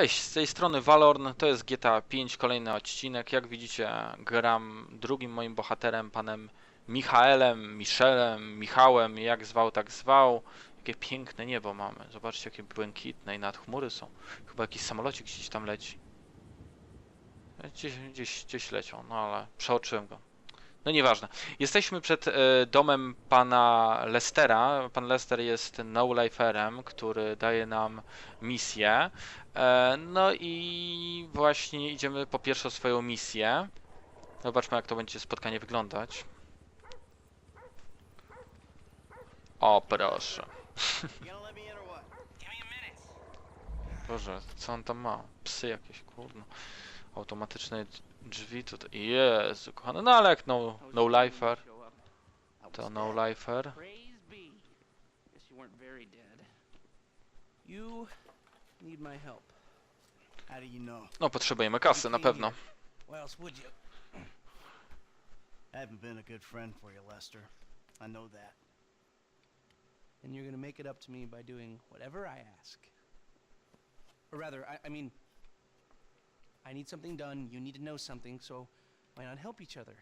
Cześć, z tej strony Valorn, to jest GTA 5, kolejny odcinek. Jak widzicie, gram drugim moim bohaterem, panem Michaelem, Michelem, Michałem, jak zwał, tak zwał. Jakie piękne niebo mamy. Zobaczcie, jakie błękitne i nad chmury są. Chyba jakiś samolocik gdzieś tam leci. Gdzieś, gdzieś, gdzieś leciał, no ale przeoczyłem go. No nieważne. Jesteśmy przed e, domem pana Lestera. Pan Lester jest no-liferem, który daje nam misję. E, no i właśnie idziemy po pierwszą swoją misję. Zobaczmy jak to będzie spotkanie wyglądać. O proszę. Boże, co on tam ma? Psy jakieś, kurno. Automatyczne drzwi tutaj. Jezu, kochany. No ale jak no, no lifer, to no lifer. Praise be. Guess you weren't very dead. You need my help. How do you know? No potrzebujemy kasy na pewno. Why else would you? I haven't been a good friend for you, Lester. I know that. And you're gonna make it up to me by doing whatever I ask. Or rather, I, I mean, I need something done. You need to know something. So why not help each other?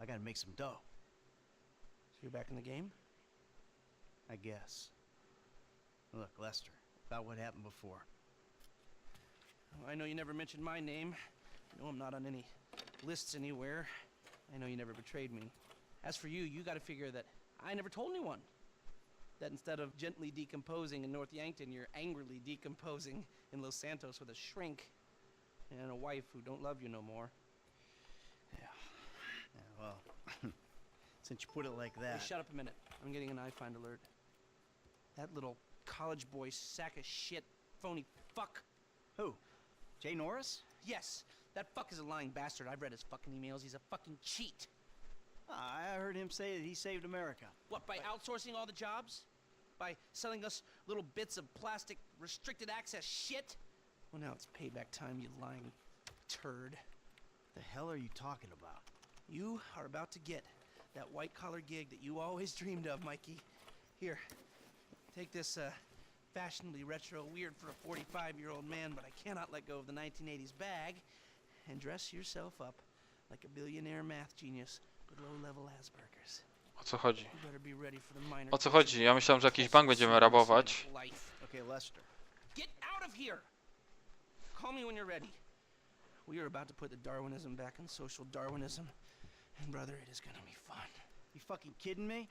I gotta make some dough, So you're back in the game. I guess. Look, Lester, about what happened before. Oh, I know you never mentioned my name. I know I'm not on any lists anywhere. I know you never betrayed me. As for you, you gotta figure that I never told anyone. That instead of gently decomposing in North Yankton, you're angrily decomposing in Los Santos with a shrink and a wife who don't love you no more. Yeah, well, since you put it like Hey, that. shut up a minute. I'm getting an iFind alert. That little college boy sack of shit, phony fuck. Who? Jay Norris? Yes, that fuck is a lying bastard. I've read his fucking emails. He's a fucking cheat. Ah, I heard him say that he saved America. What, by outsourcing all the jobs? By selling us little bits of plastic restricted access shit? Well, now it's payback time, you lying turd. The hell are you talking about? You are about to get that white collar gig that you always dreamed of, Mikey. Here, take this uh, fashionably retro weird for a 45 year old man, but I cannot let go of the 1980s bag, and dress yourself up like a billionaire math genius with low level Asperger's. O co chodzi? You better be ready for the minor O co course chodzi? Ja myślałem, że jakiś bank będziemy rabować. Life. Okay, Lester. Get out of here! Me when you're ready. We are about to put the Darwinism back in social Darwinism. And brother, it is gonna be fun. You fucking kidding me?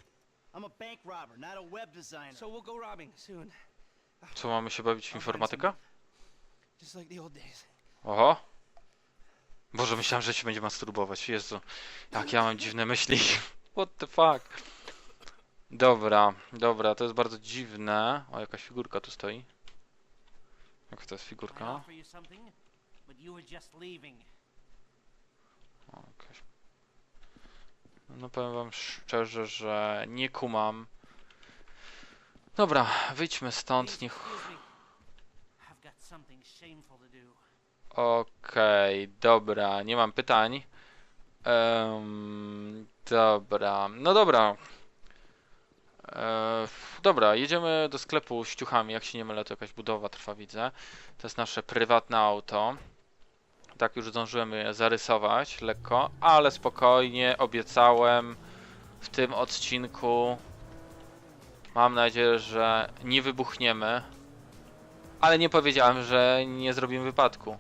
I'm a bank robber, not a web designer. So we'll go robbing soon. Co mamy się bawić some- Just like the old days. Oho. Boże, myślałem, że się będzie masturbować. Jezu, jak ja mam dziwne myśli. What the fuck? Dobra, dobra, to jest bardzo dziwne. O, jakaś figurka tu stoi. Were just leaving. O, jakaś... No powiem wam szczerze, że nie kumam. Dobra, wyjdźmy stąd, niech... to. Okej, dobra, nie mam pytań. Em, dobra, no dobra. E, dobra, jedziemy do sklepu z ciuchami. Jak się nie mylę, to jakaś budowa trwa, widzę. To jest nasze prywatne auto. Tak już zdążyłem je zarysować lekko, ale spokojnie, obiecałem w tym odcinku. Mam nadzieję, że nie wybuchniemy. Ale nie powiedziałem, że nie zrobimy wypadku.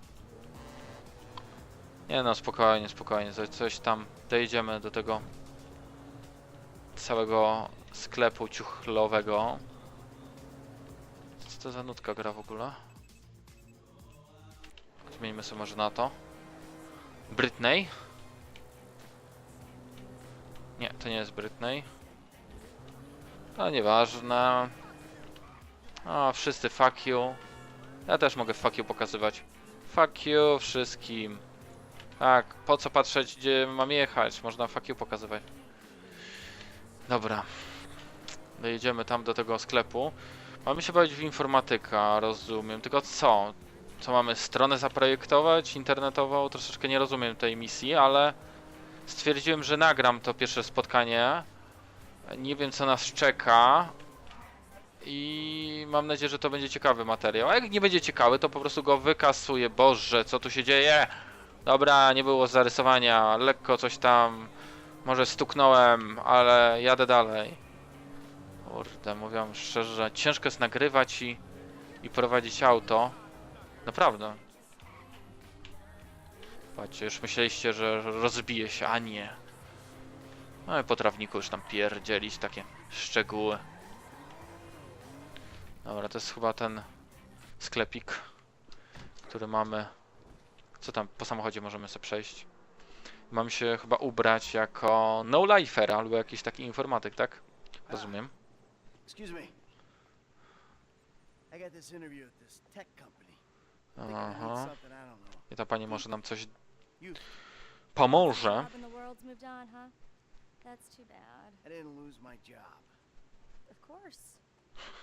Nie no, spokojnie, spokojnie. Coś, tam dojedziemy do tego całego sklepu ciuchlowego. Co to za nutka gra w ogóle? Zmienimy sobie może na to. Britney? Nie, to nie jest Britney. To nieważne. A, wszyscy fuck you. Ja też mogę fuck you pokazywać. Fuck you wszystkim. Tak, po co patrzeć, gdzie mam jechać? Można fuck you pokazywać. Dobra. Dojedziemy tam do tego sklepu. Mamy się bawić w informatyka, rozumiem. Tylko co? Co mamy stronę zaprojektować internetową? Troszeczkę nie rozumiem tej misji, ale stwierdziłem, że nagram to pierwsze spotkanie. Nie wiem co nas czeka. I mam nadzieję, że to będzie ciekawy materiał. A jak nie będzie ciekawy, to po prostu go wykasuję. Boże, co tu się dzieje? Dobra, nie było zarysowania. Lekko coś tam. Może stuknąłem, ale jadę dalej. Kurde, mówię wam szczerze, ciężko jest nagrywać i, i prowadzić auto. Naprawdę. Patrzcie, już myśleliście, że rozbije się, a nie. No i po trawniku już tam pierdzielić takie szczegóły. Dobra, to jest chyba ten sklepik, który mamy. Co tam po samochodzie możemy sobie przejść? Mam się chyba ubrać jako no-lifer albo jakiś taki informatyk, tak? Rozumiem. Excuse me. I got this interview at this tech company. Aha. something I don't know. I ta pani może nam coś You. pomoże. In the world's moved on, huh? That's too bad. I didn't lose my job. Of course.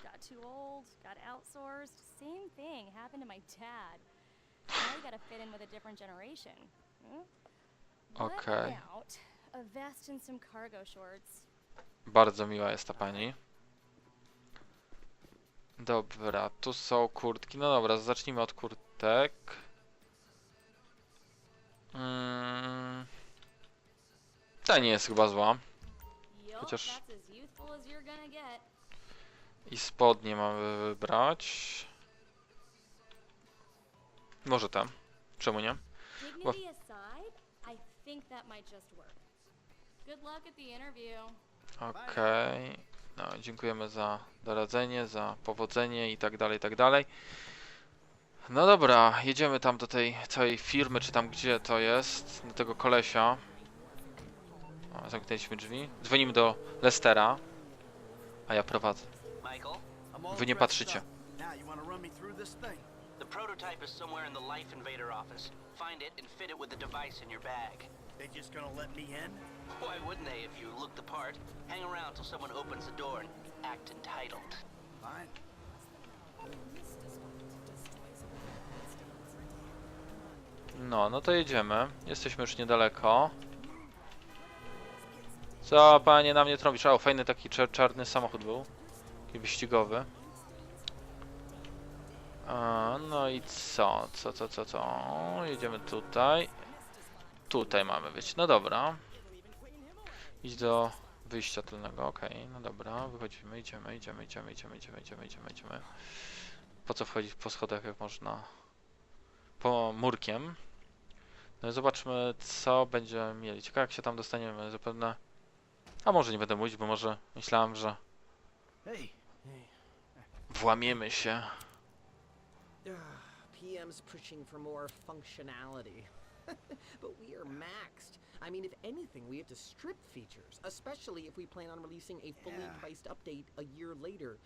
Got too old, got outsourced. Same thing happened to my dad. Now you gotta fit in with a different generation. Hmm? Okay. about a vest and some cargo shorts? Bardzo miła jest ta pani. Dobra, tu są kurtki. No dobra, zacznijmy od kurtek. Mm. Ta nie jest chyba zła. Chociaż-. I spodnie mamy wybrać. Może te. Czemu nie? Dignity aside, I No, dziękujemy za doradzenie, za powodzenie i tak dalej, i tak dalej. No dobra, jedziemy tam do tej całej firmy, czy tam gdzie to jest, do tego kolesia. O, zamknęliśmy drzwi. Dzwonimy do Lestera, a ja prowadzę. Wy nie patrzycie. the prototype is somewhere in the Life Invader office. Find it and fit it with the device in your bag. They just gonna let me in? Why wouldn't they if you look the part? Hang around till someone opens the door and act entitled. Fine. No, no to jedziemy. Jesteśmy już niedaleko. Co panie na mnie trąbisz? O, fajny taki czarny samochód był. Taki wyścigowy. A, no i co? Co, co, co, co? Jedziemy tutaj. Tutaj mamy być. No dobra. Idź do wyjścia tylnego. Okej, no dobra. Wychodzimy, idziemy, idziemy, idziemy, idziemy, idziemy, idziemy, idziemy, idziemy. Po co wchodzić po schodach, jak można po murkiem. No i zobaczmy, co będziemy mieli. Ciekawe, jak się tam dostaniemy. Zapewne. A może nie będę mówić, bo może myślałem, że włamiemy się. PM's pushing for more functionality. but we are maxed. I mean, if anything, we have to strip features, especially if we plan on releasing a fully Yeah. priced update a year later.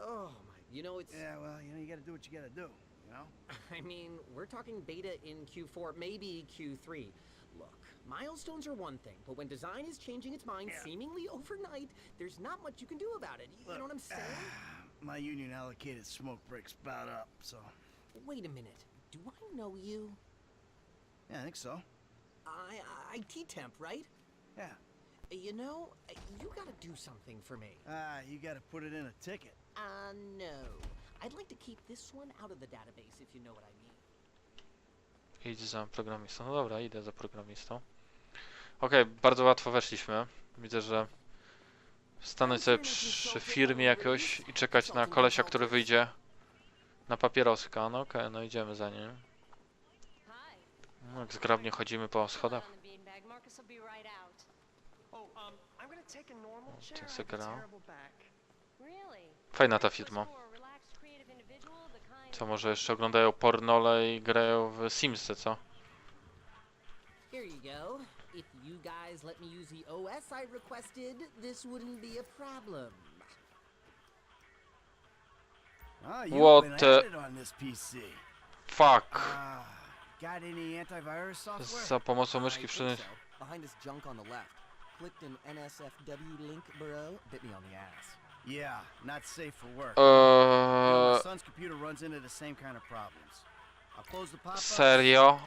Oh my, you know, it's. yeah, well, you know, you gotta do what you gotta do, you know? I mean, we're talking beta in Q4, maybe Q3. Look, milestones are one thing, but when design is changing its mind Yeah. seemingly overnight, there's not much you can do about it. You know what I'm saying? My union allocated smoke breaks about up, so. Wait a minute. Do I know you? Yeah, I think so. I, IT temp, right? Yeah. You know, you gotta do something for me. Ah, you gotta put it in a ticket. Uh, no. I'd like to keep this one out of the database, if you know what I mean. Idź za programistą. No dobra, idę za programistą. Okej, bardzo łatwo weszliśmy. Widzę, że stanąć sobie przy firmie jakoś i czekać na kolesia, który wyjdzie na papieroska. No okej, no idziemy za nim. Jak zgrabnie chodzimy po schodach. Fajna ta firma. Co, może jeszcze oglądają pornole i grają w Simsy, co? If you guys let me use the OS I requested, this wouldn't be a problem. What the... Fuck. Got any antivirus software? Za pomocą myszki think przy... so. Behind this junk on the left. Clicked an NSFW link, bro. Bit me on the ass. Yeah, not safe for work. You know, my Eee, son's computer runs into the same kind of problems. I'll close the pop-up. serio?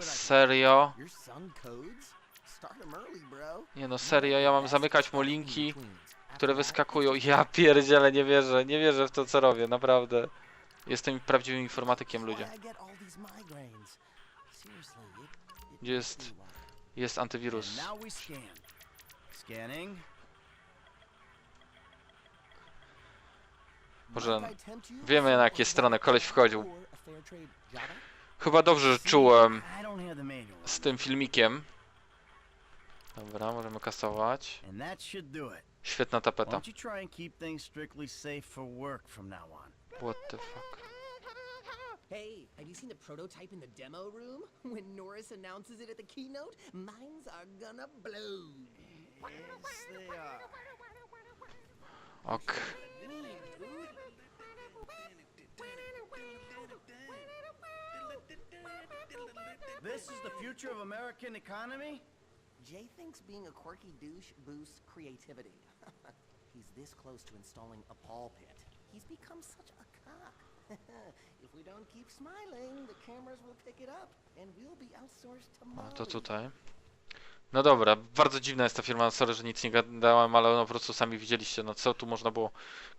Serio? Your son codes? Start him early, bro. Nie no, serio, ja mam zamykać mu linki które wyskakują. Ja pierdzielę, nie wierzę, nie wierzę w to, co robię, naprawdę. Jestem prawdziwym informatykiem, ludzie. Gdzie jest, jest antywirus? You wiemy, na jakie strony koleś wchodził. Chyba dobrze, że czułem z tym filmikiem. Dobra, możemy kasować. Świetna tapeta. What the fuck? Hey, have you seen the prototype in the demo room? When Norris announces it at the keynote, minds are gonna blow. Yes, they are. Ok. This is the future of American economy? Jay thinks being a quirky douche boosts creativity. He's this close to installing a ball pit. He's become such a cock. if we don't keep smiling, the cameras will pick it up, and we'll be outsourced to O, Molly. to tutaj. No dobra, bardzo dziwna jest ta firma, sorry, że nic nie gadałem, ale no po prostu sami widzieliście, no co tu można było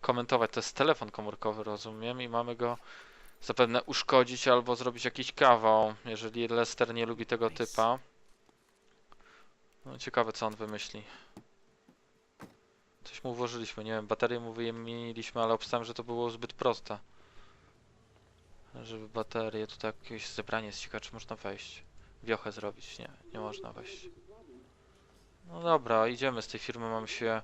komentować. To jest telefon komórkowy, rozumiem, i mamy go zapewne uszkodzić albo zrobić jakiś kawał, jeżeli Lester nie lubi tego typa. No ciekawe, co on wymyśli. Coś mu włożyliśmy, nie wiem, baterię mu wymieniliśmy, ale obstałem, że to było zbyt proste. Żeby baterię, tutaj jakieś zebranie jest ciekawe, czy można wejść. Wiochę zrobić, nie, nie można wejść. No dobra, idziemy z tej firmy, mam się...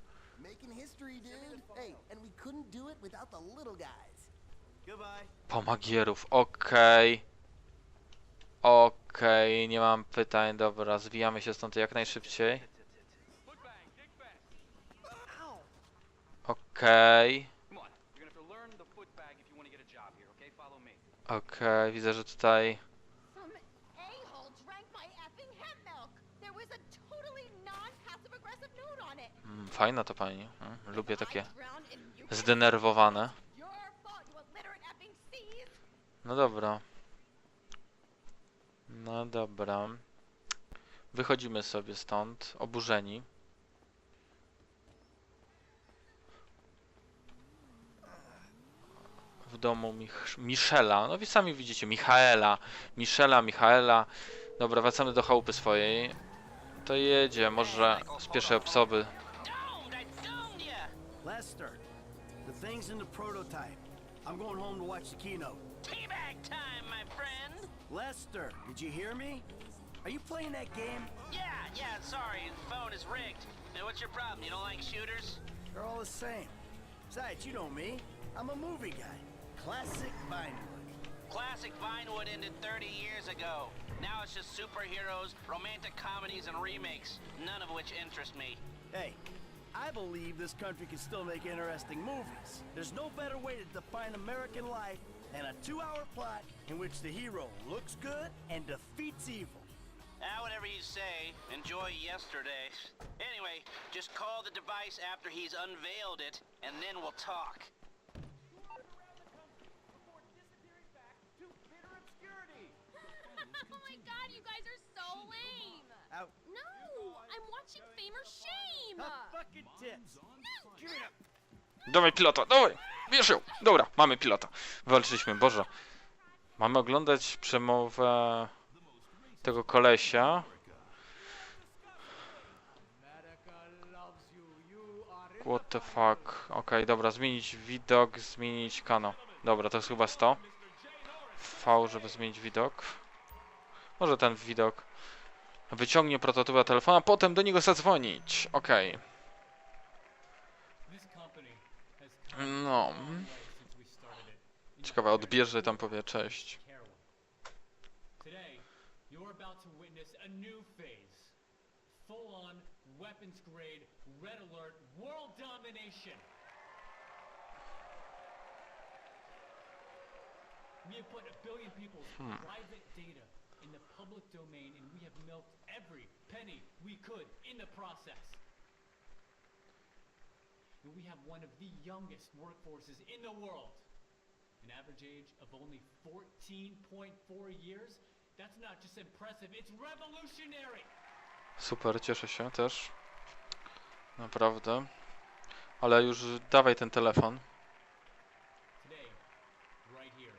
Pomagierów, okej. Okej, nie mam pytań, dobra, zwijamy się stąd jak najszybciej. Okej, Come non-passive aggressive note on it. Mm, fajna to pani, mm, lubię takie zdenerwowane. No dobra. No dobra. Wychodzimy sobie stąd, oburzeni. Domu Mich Michela. No wi sami widzicie, Michaela. Michela, Michaela. Dobra, wracamy do chałupy swojej. To jedzie, może z pierwszej ya! Lester, the thing's in the prototype. I'm going home to watch the keynote. Teabag time, my friend! Lester, did you hear me? Are you playing that game? Yeah, yeah, sorry, the phone is rigged. Now, what's your problem? You don't like shooters? They're all the same. Besides, you know me. I'm a movie guy. Classic Vinewood. Classic Vinewood ended 30 years ago. Now it's just superheroes, romantic comedies, and remakes, none of which interest me. Hey, I believe this country can still make interesting movies. There's no better way to define American life than a two-hour plot in which the hero looks good and defeats evil. Ah, whatever you say. Enjoy yesterday. Anyway, just call the device after he's unveiled it, and then we'll talk. Guys are so lame. Out. No, I'm watching Fame or Shame. Fucking tits. Give it up. Dawaj pilota, dawaj! Bierz ją! Dobra, mamy pilota. Walczyliśmy, Boże. Mamy oglądać przemowę tego kolesia. What the fuck. Okej, dobra, zmienić widok, zmienić kanał. Dobra, to jest chyba 100. V, żeby zmienić widok. Może ten widok. Wyciągnie prototypa telefonu, a potem do niego zadzwonić. Okej. No. Ciekawe, odbierze tam powie cześć. Today, in the public domain and we have milked every penny we could in the process. And we have one of the youngest workforces in the world. An average age of only 14.4 years? That's not just impressive, it's revolutionary! Super, cieszę się też. Naprawdę. Ale już dawaj ten telefon. Today, right here,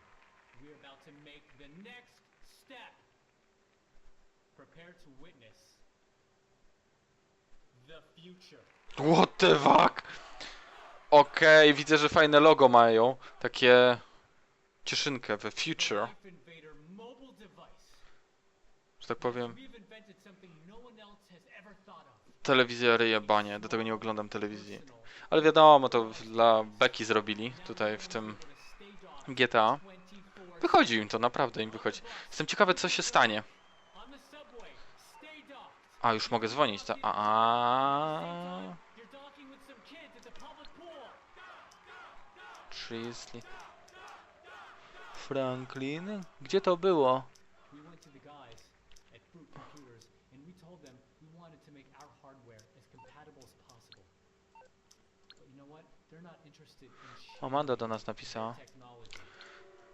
we're about to make the next step. Prepare to witness the future. What the fuck? Okej, widzę, że fajne logo mają. Takie cieszynkę, the future, że tak powiem. No. Telewizja ryje banie, do tego nie oglądam telewizji. Ale wiadomo, to dla Beki zrobili tutaj w tym GTA. Wychodzi im to, naprawdę im wychodzi. Jestem ciekawy, co się stanie. On the subway, stay docked. A, już mogę dzwonić, ta... A, a. Trisley. Franklin? Gdzie to było? To to Amanda do nas napisała. technology.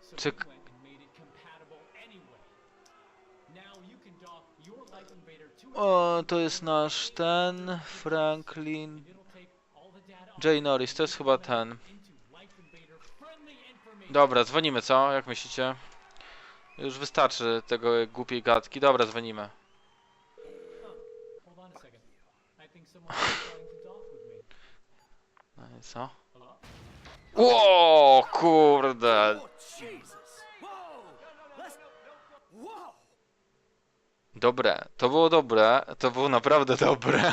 So Cyk. we went and made it compatible anyway. Now you can dock your Life Invader to it O, to jest nasz ten... Franklin... Jay Norris, to jest chyba ten. Dobra, dzwonimy, co? Jak myślicie? Już wystarczy tego głupiej gadki. Dobra, dzwonimy. No i co? Ło, kurde. Dobre, to było dobre, to było naprawdę dobre.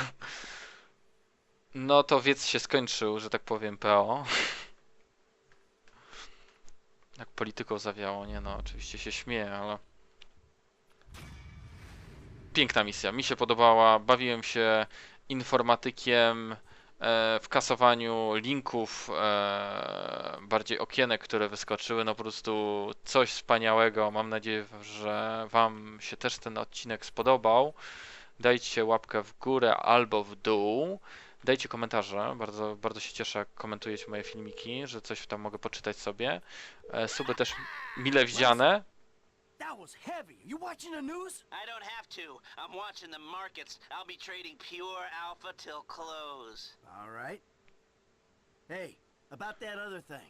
No to wiec się skończył, że tak powiem, PO. Jak polityką zawiało, nie no, oczywiście się śmieję, ale... Piękna misja, mi się podobała, bawiłem się informatykiem w kasowaniu linków, e, bardziej okienek, które wyskoczyły, no po prostu coś wspaniałego. Mam nadzieję, że Wam się też ten odcinek spodobał. Dajcie łapkę w górę albo w dół. Dajcie komentarze, bardzo, bardzo się cieszę, jak komentujecie moje filmiki, że coś tam mogę poczytać sobie. E, Suby też mile widziane. That was heavy. You watching the news? I don't have to. I'm watching the markets. I'll be trading pure alpha till close. All right. Hey, about that other thing.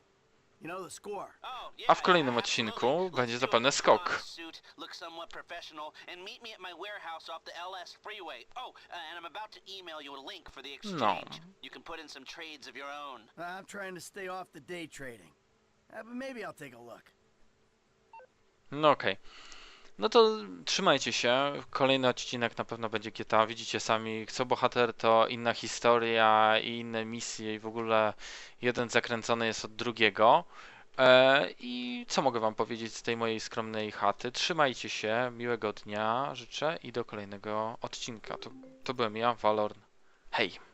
You know the score. Oh, yeah, A w kolejnym yeah, odcinku absolutely. będzie Let's do zapewne it. On skok. a suit, look somewhat professional, and meet me at my warehouse off the LS freeway. Oh, uh, and I'm about to email you a link for the exchange. You can put in some trades of your own. I'm trying to stay off the day trading. Uh, but maybe I'll take a look. No okej. No to trzymajcie się. Kolejny odcinek na pewno będzie GTA. Widzicie sami, co bohater to inna historia i inne misje i w ogóle jeden zakręcony jest od drugiego. E, I co mogę wam powiedzieć z tej mojej skromnej chaty? Trzymajcie się, miłego dnia życzę i do kolejnego odcinka. To, to byłem ja, Valorn. Hej!